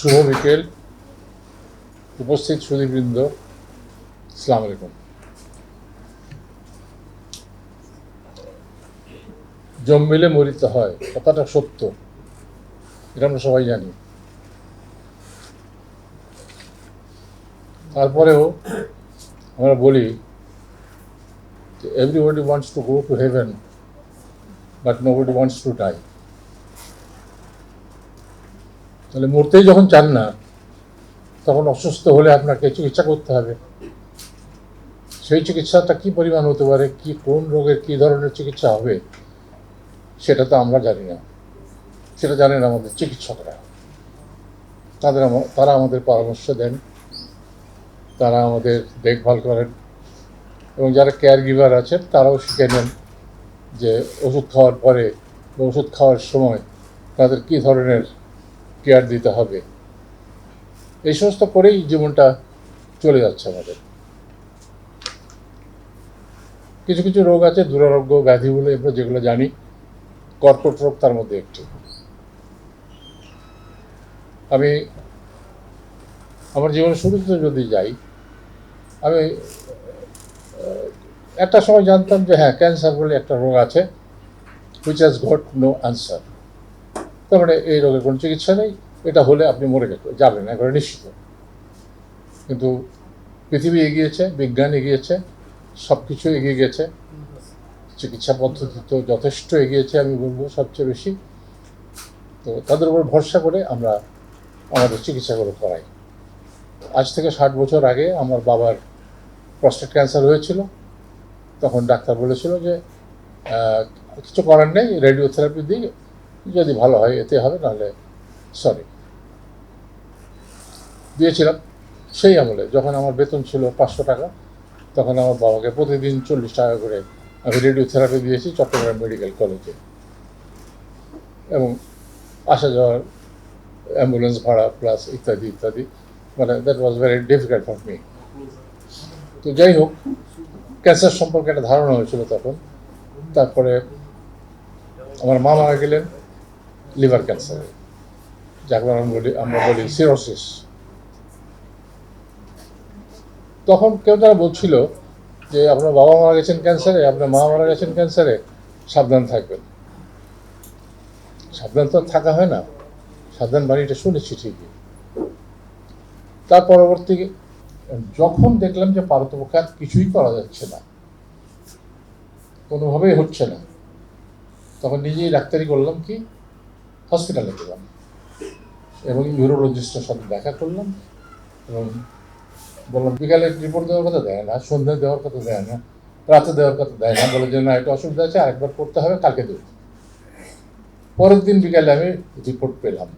শুভ বিকেল। উপস্থিত সুদীবৃন্দ ইসলাম আলাইকুম। জম্মিলে মরিতে হয়, কথাটা সত্য। এটা আমরা সবাই জানি। তারপরেও আমরা বলি everybody wants to go to heaven but nobody wants to die তাহলে মরতেই যখন চান না, তখন অসুস্থ হলে আপনাকে চিকিৎসা করতে হবে। সেই চিকিৎসাটা কি পরিমাণ হতে পারে, কি, কোন রোগের কি ধরনের চিকিৎসা হবে, সেটা তো আমরা জানি না। সেটা জানেন আমাদের চিকিৎসকরা। তাদের তারা আমাদের পরামর্শ দেন, তারা আমাদের দেখভাল করেন, এবং যারা কেয়ার গিভার আছেন, তারাও শিখে নেন যে ওষুধ খাওয়ার পরে ওষুধ খাওয়ার সময় তাদের কী ধরনের কেয়ার দিতে হবে। এই সমস্ত করেই জীবনটা চলে যাচ্ছে আমাদের। কিছু কিছু রোগ আছে, দুরারোগ্য, ব্যাধি বলে আমরা যেগুলো জানি, কর্কট রোগ তার মধ্যে একটি। আমি আমার জীবনের শুরুতে যদি যাই, আমি একটা সময় জানতাম যে হ্যাঁ ক্যান্সার বলে একটা রোগ আছে which has got no answer তার মানে এই রোগের কোনো চিকিৎসা নেই, এটা হলে আপনি মরে যাবেন একবারে নিশ্চিত। কিন্তু পৃথিবী এগিয়েছে, বিজ্ঞান এগিয়েছে সব কিছু এগিয়ে গেছে, চিকিৎসা পদ্ধতি তো যথেষ্ট এগিয়েছে, আমি বলব সবচেয়ে বেশি। তো তাদের উপর ভরসা করে আমরা আমাদের চিকিৎসাগুলো করাই। আজ থেকে ষাট বছর আগে আমার বাবার প্রস্টেট ক্যান্সার হয়েছিল। তখন ডাক্তার বলেছিল যে কিছু করার নেই রেডিওথেরাপি দিই যদি ভালো হয়, এতে হবে, নাহলে সরি দিয়েছিলাম সেই আমলে, যখন আমার বেতন ছিল পাঁচশো টাকা, তখন আমার বাবাকে প্রতিদিন চল্লিশ টাকা করে আমি রেডিওথেরাপি দিয়েছি চট্টগ্রাম মেডিকেল কলেজে এবং আসা যাওয়ার অ্যাম্বুলেন্স ভাড়া প্লাস ইত্যাদি ইত্যাদি মানে that was very difficult for me তো যাই হোক ক্যান্সার সম্পর্কে একটা ধারণা হয়েছিল তখন। তারপরে আমার মা মারা গেলেন লিভার ক্যান্সারে, যাকে আমরা বলি আমরা বলি সিরোসিস তখন কেউ তারা বলছিল যে, আপনার বাবা মারা গেছেন ক্যান্সারে, আপনার মা মারা গেছেন ক্যান্সারে, সাবধান থাকবেন। সাবধান তো থাকা হয় না। সাবধান বাণীটা শুনেছি ঠিকই। তার পরবর্তী যখন দেখলাম যে পারতপক্ষে আর কিছুই করা যাচ্ছে না, কোনোভাবেই হচ্ছে না, তখন নিজেই ডাক্তারি করলাম কি হসপিটালে গেলাম। এবং ইউরোলজিস্টের সাথে দেখা করলাম এবং বললাম, বিকালে রিপোর্ট দেওয়ার কথা দেয় না, সন্ধ্যে দেওয়ার কথা দেয় না, রাতে দেওয়ার কথা দেয় না। বলে যে, না, একটা অসুবিধা আছে, আরেকবার করতে হবে, কালকে দেবো। পরের দিন বিকালে আমি রিপোর্ট পেলাম।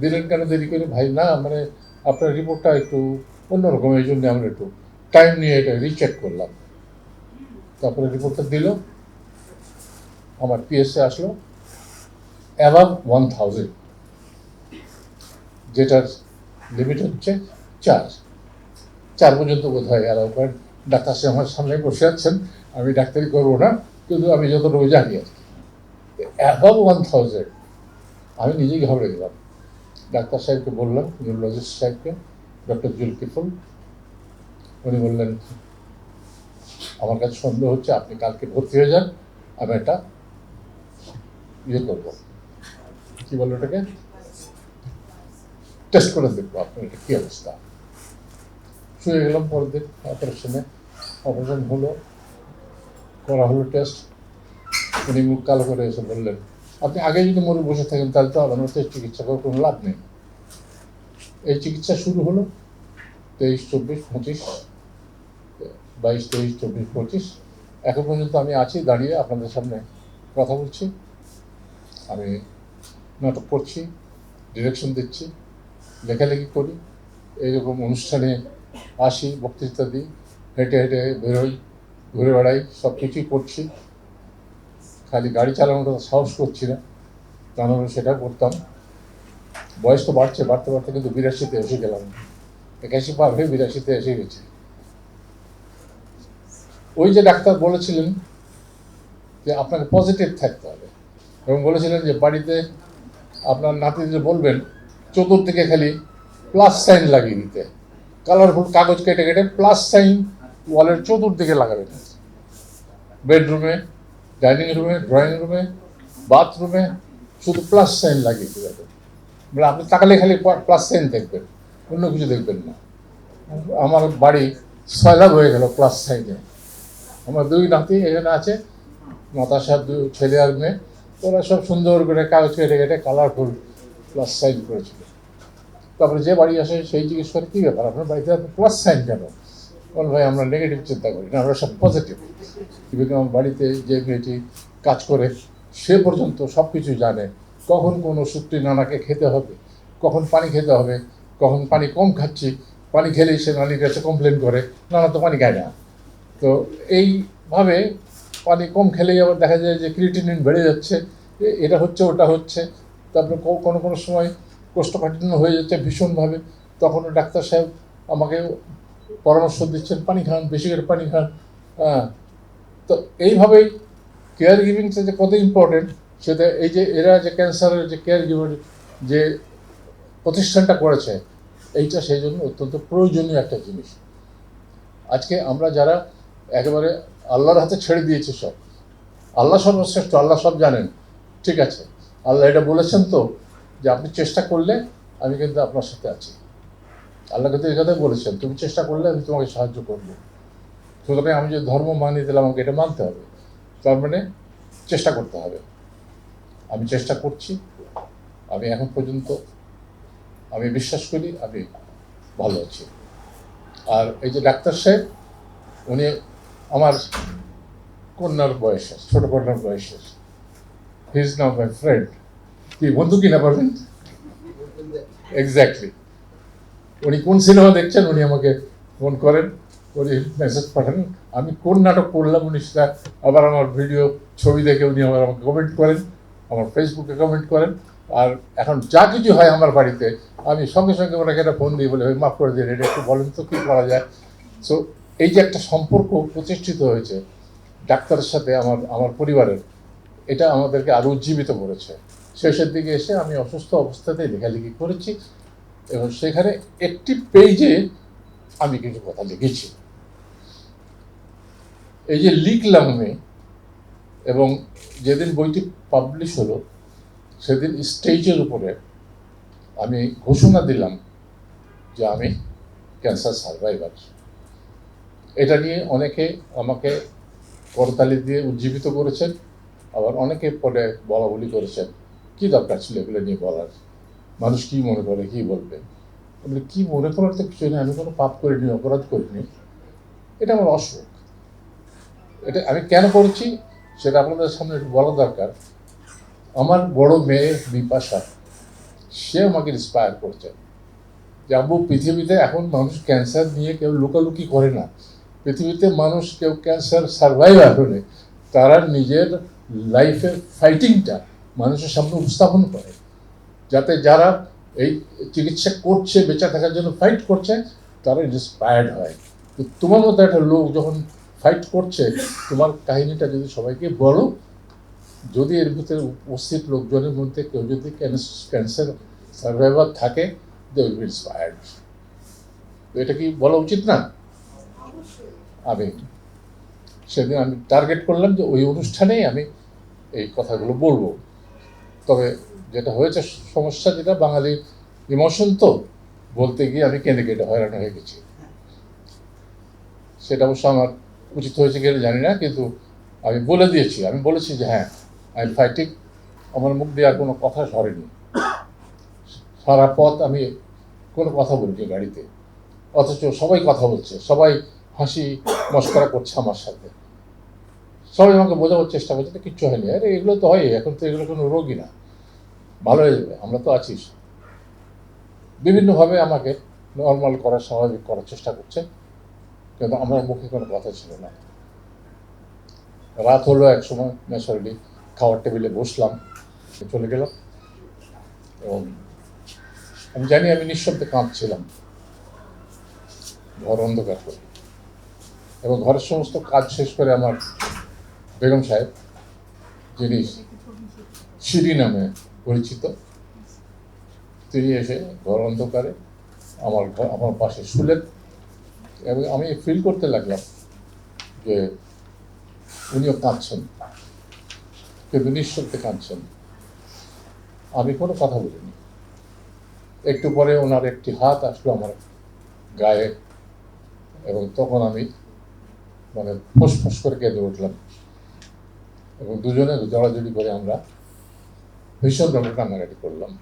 দিলেন কেন দেরি করে? ভাই, না মানে আপনার রিপোর্টটা একটু অন্যরকম, এই জন্য আমরা একটু টাইম নিয়ে এটা রিচেক করলাম। তারপরে রিপোর্টটা দিল, আমার পিএসসি আসলো। অ্যাবাভ ওয়ান থাউজেন্ড যেটার লিমিট হচ্ছে চার। চার পর্যন্ত বোধ হয় অ্যালাউ করেন। ডাক্তার সাহেব আমার সামনে বসে আছেন, আমি ডাক্তারি করব না, কিন্তু আমি যতটুকু জানি আর কি। অ্যাবাভ ওয়ান থাউজেন্ড আমি নিজেই ঘাবড়ে গেলাম। ডাক্তার সাহেবকে বললাম নিউরোলজিস্ট সাহেবকে ডক্টর জুলকিফুল উনি বললেন, আমার কাছে সন্দেহ হচ্ছে আপনি কালকে ভর্তি হয়ে যান, আমি একটা ইয়ে করব। কি বলল ওটাকে? টেস্ট করে দেখব আপনার এটা কী অবস্থা। শুয়ে গেলাম পরের দিন অপারেশনে অপারেশন হলো, করা হলো টেস্ট উনি মুখ কালো করে এসে বললেন, আপনি আগে যদি মরে বসে থাকেন, তাহলে তো আমার তো চিকিৎসা করার কোনো লাভ নেই। এই চিকিৎসা শুরু হলো তেইশ, চব্বিশ, পঁচিশ, বাইশ, তেইশ, চব্বিশ, পঁচিশ। এখন পর্যন্ত আমি আছি, দাঁড়িয়ে আপনাদের সামনে কথা বলছি। আমি নাটক করছি ডিরেকশন দিচ্ছি, লেখালেখি করি, এইরকম অনুষ্ঠানে আসি, বক্তৃতা দিই, হেঁটে হেঁটে বেরোই ঘুরে বেড়াই সব কিছুই করছি। খালি গাড়ি চালানোটা সাহস করছি না তা নাহলে সেটা করতাম। বয়স তো বাড়ছে, বাড়তে বাড়তে কিন্তু বিরাশিতে এসে গেলাম। একাশি পার হয়ে বিরাশিতে এসে গেছে। ওই যে ডাক্তার বলেছিলেন যে আপনাকে পজিটিভ থাকতে হবে এবং বলেছিলেন যে বাড়িতে আপনার নাতিদের বলবেন চতুর্দিকে খালি প্লাস সাইন লাগিয়ে দিতে। কালারফুল কাগজ কেটে কেটে প্লাস সাইন ওয়ালের চতুর্দিকে লাগাবেন। বেডরুমে ডাইনিং রুমে ড্রয়িং রুমে বাথরুমে শুধু প্লাস সাইন লাগিয়ে দিতে দেবেন মানে আপনি তাকালে খালি প্লাস সাইন দেখবেন, অন্য কিছু দেখবেন না। আমার বাড়ি সয়লাভ হয়ে গেল প্লাস সাইনে আমার দুই নাতি এখানে আছে মাতাসার দুই ছেলে আর মেয়ে। ওরা সব সুন্দর করে কাগজ কেটে কেটে কালারফুল প্লাস সাইন করেছিল। তারপরে যে বাড়ি আসে সেই জিজ্ঞেস করে কী ব্যাপার? আপনার বাড়িতে প্লাস সাইন কেন? বল ভাই, আমরা নেগেটিভ চিন্তা করি না, আমরা সব পজিটিভ কিন্তু আমার বাড়িতে যে মেয়েটি কাজ করে, সে পর্যন্ত সব কিছু জানে। কখন কোন ওষুধটি নানাকে খেতে হবে, কখন পানি খেতে হবে, কখন পানি কম খাচ্ছি, পানি খেলেই সে নানির কাছে কমপ্লেন করে, নানা তো পানি খায় না। তো এইভাবে পানি কম খেলেই আবার দেখা যায় যে ক্রিটিনিন বেড়ে যাচ্ছে। এটা হচ্ছে, ওটা হচ্ছে। তারপরে কোনো কোনো সময় কোষ্ঠকাঠিন্য হয়ে যাচ্ছে ভীষণভাবে। তখনও ডাক্তার সাহেব আমাকে পরামর্শ দিচ্ছেন, পানি খান, বেশি করে পানি খান। হ্যাঁ। তো এইভাবেই কেয়ার গিভিংটা যে কত ইম্পর্টেন্ট সেটা এই যে এরা যে ক্যান্সারের যে কেয়ার গিভার যে প্রতিষ্ঠানটা করেছে, এইটা সেই জন্য অত্যন্ত প্রয়োজনীয় একটা জিনিস। আজকে আমরা যারা একেবারে আল্লাহর হাতে ছেড়ে দিয়েছে সব। আল্লাহ সর্বশ্রেষ্ঠ, আল্লাহ সব জানেন। ঠিক আছে? আল্লাহ এটা বলেছেন তো যে আপনি চেষ্টা করলে আমি কিন্তু আপনার সাথে আছি। আল্লাহ কিন্তু এই কথাই বলেছেন, তুমি চেষ্টা করলে আমি তোমাকে সাহায্য করব। সুতরাং আমি যে ধর্ম মানিয়ে দিলাম আমাকে এটা মানতে হবে। তার মানে চেষ্টা করতে হবে। আমি চেষ্টা করছি, আমি এখন পর্যন্ত, আমি বিশ্বাস করি, আমি ভালো আছি। আর এই যে ডাক্তার সাহেব, উনি আমার কন্যার বয়সে ছোট কন্যার বয়সে he is now my friend কি বন্ধু কিনা পারবেন? এক্স্যাক্টলি উনি কোন সিনেমা দেখছেন উনি আমাকে ফোন করেন উনি মেসেজ পাঠান আমি কোন নাটক করলাম উনি সেটা আবার আমার ভিডিও ছবি দেখে উনি আবার আমাকে কমেন্ট করেন আমার ফেসবুকে কমেন্ট করেন। আর এখন যা কিছু হয় আমার বাড়িতে আমি সঙ্গে সঙ্গে ওনাকে একটা ফোন দিই বলে "ভাই, মাফ করে দিন এটা একটু বলেন তো কী করা যায়? সো এই যে একটা সম্পর্ক প্রতিষ্ঠিত হয়েছে ডাক্তারের সাথে আমার আমার পরিবারের, এটা আমাদেরকে আরও উজ্জীবিত করেছে। শেষের দিকে এসে আমি অসুস্থ অবস্থাতেই লেখালেখি করেছি এবং সেখানে একটি পেজে আমি কিছু কথা লিখেছি। এই যে লিখলাম আমি, এবং যেদিন বইটি পাবলিশ হলো, সেদিন স্টেজের উপরে আমি ঘোষণা দিলাম যে আমি ক্যান্সার সার্ভাইভার এটা নিয়ে অনেকে আমাকে করতালি দিয়ে উজ্জীবিত করেছেন, আবার অনেকে পরে বলা বলি করেছেন। কি দরকার ছিল এগুলো নিয়ে বলার? মানুষ কি মনে করে, কি বলবে? আমি কি মনে করার তো কিছু নেই, আমি কোনো পাপ করিনি, অপরাধ করিনি। এটা আমার অসুখ। এটা আমি কেন করছি, সেটা আপনাদের সামনে একটু বলা দরকার। আমার বড় মেয়ে বিপাশা, সে আমাকে ইন্সপায়ার করছে। যে আব্বু পৃথিবীতে এখন মানুষ ক্যান্সার নিয়ে কেউ লুকালুকি করে না। পৃথিবীতে মানুষ কেউ ক্যান্সার সার্ভাইভার হলে, তারা নিজের লাইফের ফাইটিংটা মানুষের সামনে উপস্থাপন করে। যাতে যারা এই চিকিৎসা করছে, বেঁচে থাকার জন্য ফাইট করছে, তারা ইন্সপায়ার্ড হয়। তো তোমার মতো একটা লোক যখন ফাইট করছে, তোমার কাহিনীটা যদি সবাইকে বলো, যদি এর ভিতরে উপস্থিত লোকজনের মধ্যে কেউ যদি ক্যান্সার সার্ভাইভার থাকে দে উইল বি ইন্সপায়ার্ড এটা কি বলা উচিত না? আমি সেদিন আমি টার্গেট করলাম যে ওই অনুষ্ঠানেই আমি এই কথাগুলো বলব। তবে যেটা হয়েছে সমস্যা যেটা বাঙালির ইমোশন তো, বলতে গিয়ে আমি কেঁদে কেটে হয়রান হয়ে গেছি। সেটা অবশ্য আমার উচিত হয়েছে কিনা জানি না, কিন্তু আমি বলে দিয়েছি। আমি বলেছি যে হ্যাঁ আই ফাইটিং আমার মুখ দিয়ে আর কোনো কথা সরেনি। সারা পথ আমি কোনো কথা বলিনি গাড়িতে। অথচ সবাই কথা বলছে। সবাই হাসি মস্করা করছে আমার সাথে। সবাই আমাকে বোঝাবার চেষ্টা করছে "তো কিচ্ছু হয়নি। আরে, এগুলো তো হয় এখন তো এগুলো কোনো রোগই না। ভালো হয়ে যাবে, আমরা তো আছি। বিভিন্নভাবে আমাকে নর্মাল করার, স্বাভাবিক করার চেষ্টা করছে, কিন্তু আমার মুখে কোনো কথা ছিল না। রাত হলো এক সময় ন্যাচারালি খাওয়ার টেবিলে বসলাম, চলে গেলাম। এবং আমি জানি আমি নিঃশব্দে কাঁদছিলাম। ঘর অন্ধকার করে। এবং ঘরের সমস্ত কাজ শেষ করে আমার বেগম সাহেব, যিনি সিঁড়ি নামে পরিচিত, তিনি এসে ঘর অন্ধকারে আমার ঘর, আমার পাশে শুলেন এবং আমি ফিল করতে লাগলাম যে উনিও কাঁদছেন কিন্তু নিঃশব্দে কাঁদছেন। আমি কোনো কথা বলিনি। একটু পরে ওনার একটি হাত আসলো আমার গায়ে এবং তখন আমি মানে ফোঁস করে কেঁদে উঠলাম। এবং দুজনে জড়াজড়ি করে আমরা ভীষণভাবে কান্নাকাটি করলাম।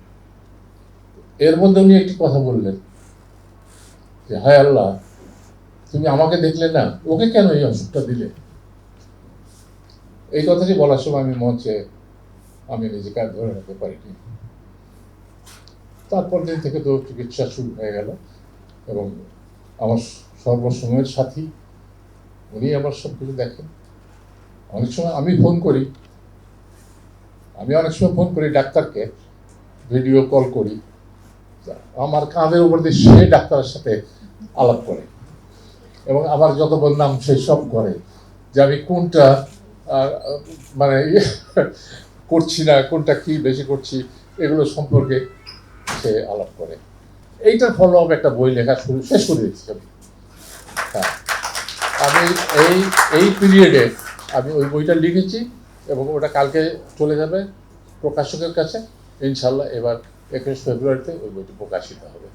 এর মধ্যে উনি একটি কথা বললেন যে, হায় আল্লাহ, তুমি আমাকে দেখলে না, ওকে কেন এই অসুখটা দিলে? এই কথাটি বলার সময় আমি মঞ্চে, আমি নিজেকে আর ধরে রাখতে পারিনি। তারপর দিন থেকে তো চিকিৎসা শুরু হয়ে গেল এবং আমার সর্বসময়ের সাথী উনি আমার সব কিছু দেখেন। অনেক সময় আমি ফোন করি। আমি অনেক সময় ফোন করি ডাক্তারকে ভিডিও কল করি। আমার কাঁধের উপর দিয়ে সে ডাক্তারের সাথে আলাপ করে। এবং আমার যত বদনাম সে সব করে যে আমি কোনটা মানে ইয়ে করছি না, কোনটা কি বেশি করছি, এগুলো সম্পর্কে সে আলাপ করে। এইটার ফলো আপ একটা বই লেখা শুরু, শেষ করে দিচ্ছি আমি। হ্যাঁ। আমি এই এই পিরিয়ডে আমি ওই বইটা লিখেছি এবং ওটা কালকে চলে যাবে প্রকাশকের কাছে। ইনশাল্লাহ এবার একুশ ফেব্রুয়ারিতে ওই বইটি প্রকাশিত হবে।